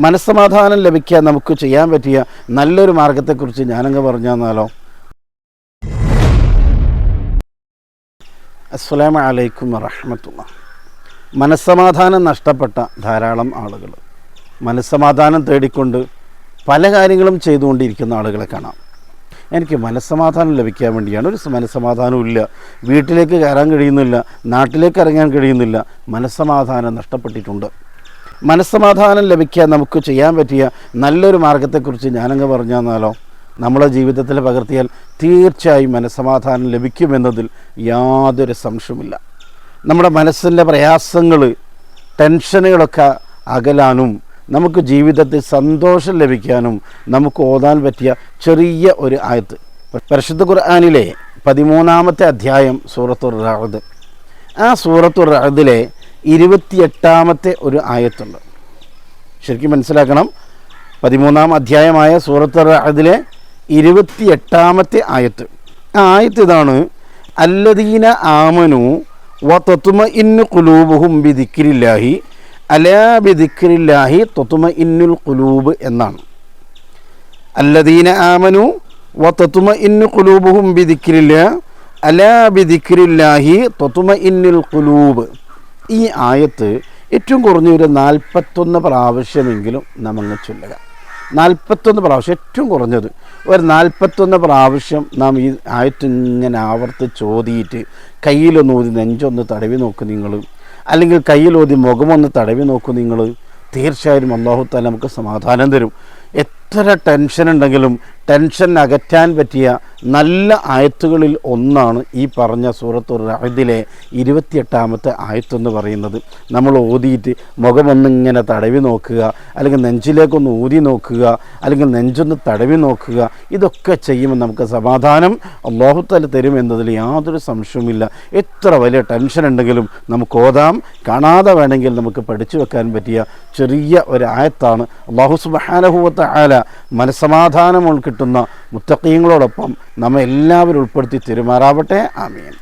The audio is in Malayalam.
മനസ്സമാധാനം ലഭിക്കാൻ നമുക്ക് ചെയ്യാൻ പറ്റിയ നല്ലൊരു മാർഗത്തെക്കുറിച്ച് ഞാനങ്ങ് പറഞ്ഞു തന്നാലോ അസ്സലാമു അലൈക്കും വറഹമത്തുള്ള. മനസ്സമാധാനം നഷ്ടപ്പെട്ട ധാരാളം ആളുകൾ. മനസ്സമാധാനം തേടിക്കൊണ്ട് പല കാര്യങ്ങളും ചെയ്തുകൊണ്ടിരിക്കുന്ന ആളുകളെ കാണാം. എനിക്ക് മനസ്സമാധാനം ലഭിക്കാൻ വേണ്ടിയാണ്. ഒരു മനസ്സമാധാനവും ഇല്ല. വീട്ടിലേക്ക് കയറാൻ കഴിയുന്നില്ല. നാട്ടിലേക്ക് ഇറങ്ങാൻ കഴിയുന്നില്ല. മനസ്സമാധാനം നഷ്ടപ്പെട്ടിട്ടുണ്ട്. മനസ്സമാധാനം ലഭിക്കാൻ നമുക്ക് ചെയ്യാൻ പറ്റിയ നല്ലൊരു മാർഗത്തെക്കുറിച്ച് ഞാനങ്ങ് പറഞ്ഞു നമ്മളെ ജീവിതത്തിൽ പകർത്തിയാൽ തീർച്ചയായും മനസ്സമാധാനം ലഭിക്കുമെന്നതിൽ യാതൊരു സംശയമില്ല നമ്മുടെ മനസ്സിന്റെ പ്രയാസങ്ങൾ ടെൻഷനുകളൊക്കെ അകലാനും നമുക്ക് ജീവിതത്തിൽ സന്തോഷം ലഭിക്കാനും നമുക്ക് ഓതാൻ പറ്റിയ ചെറിയ ഒരു ആയത്ത്. പരിശുദ്ധ ഖുർആാനിലെ പതിമൂന്നാമത്തെ അധ്യായം സൂറത്തുർ റഅദ്. ആ സൂറത്തുർ റഅദിലെ ഇരുപത്തിയെട്ടാമത്തെ ഒരു ആയത്തുണ്ട്. ശരിക്കും മനസ്സിലാക്കണം. പതിമൂന്നാം അധ്യായമായ സൂറത്ത് അതിലെ ഇരുപത്തിയെട്ടാമത്തെ ആയത്ത്. ആ ആയത്ത് ഇതാണ്. അല്ലദീന ആമനു വ തത്തുമ ഇന്നു കുലൂബുഹും ബിദിക്കിരില്ലാഹി അലാ ബിദിക്രില്ലാഹി തൊത്തുമ ഇന്നുൽ കുലൂബ് എന്നാണ്. അല്ലദീന ആമനു വ തത്തുമ ഇന്നു കുലൂബുഹും ബിദിക്കിരില്ല അലാ ബിദിക്രില്ലാഹി തൊത്തുമ ഇന്നുൽ കുലൂബ് ഈ ആയത്ത് ഏറ്റവും കുറഞ്ഞ ഒരു നാൽപ്പത്തൊന്ന് പ്രാവശ്യമെങ്കിലും നമ്മൾ ചൊല്ലുക. നാൽപ്പത്തൊന്ന് പ്രാവശ്യം ഏറ്റവും കുറഞ്ഞത്. ഒരു നാൽപ്പത്തൊന്ന് പ്രാവശ്യം നാം ഈ ആയത്ത് ഇങ്ങനെ ആവർത്തിച്ച് ഓതിയിട്ട് കയ്യിലൊന്ന് ഊതി നെഞ്ചൊന്ന് തടവി നോക്കും നിങ്ങൾ. അല്ലെങ്കിൽ കയ്യിലോതി മുഖമൊന്ന് തടവി നോക്കും നിങ്ങൾ. തീർച്ചയായും അള്ളാഹു താല നമുക്ക് സമാധാനം തരും. എത്ര ടെൻഷൻ ഉണ്ടെങ്കിലും ടെൻഷൻ അകറ്റാൻ പറ്റിയ നല്ല ആയത്തുകളിൽ ഒന്നാണ് ഈ പറഞ്ഞ സൂറത്തു റഹദിലെ ഇരുപത്തിയെട്ടാമത്തെ ആയത്തെന്ന് പറയുന്നത്. നമ്മൾ ഓതിയിട്ട് മുഖമൊന്നിങ്ങനെ തടവി നോക്കുക അല്ലെങ്കിൽ നെഞ്ചിലേക്കൊന്ന് ഊതി നോക്കുക അല്ലെങ്കിൽ നെഞ്ചൊന്ന് തടവി നോക്കുക ഇതൊക്കെ ചെയ്യുമ്പോൾ നമുക്ക് സമാധാനം അള്ളാഹുത്തല തരും എന്നതിൽ യാതൊരു സംശയവുമില്ല. എത്ര വലിയ ടെൻഷൻ ഉണ്ടെങ്കിലും നമുക്ക് ഓതാം. കാണാതെ വേണമെങ്കിൽ നമുക്ക് പഠിച്ചു വെക്കാൻ പറ്റിയ ചെറിയ ഒരു ആയത്താണ്. അള്ളാഹു സുബാനഹുവത്ത ആല മനസമാധാനം കിട്ടുന്ന മുത്തക്കീങ്ങളോടൊപ്പം നമ്മെ എല്ലാവരും ഉൾപ്പെടുത്തി തിരുമാറാവട്ടെ. ആമീൻ.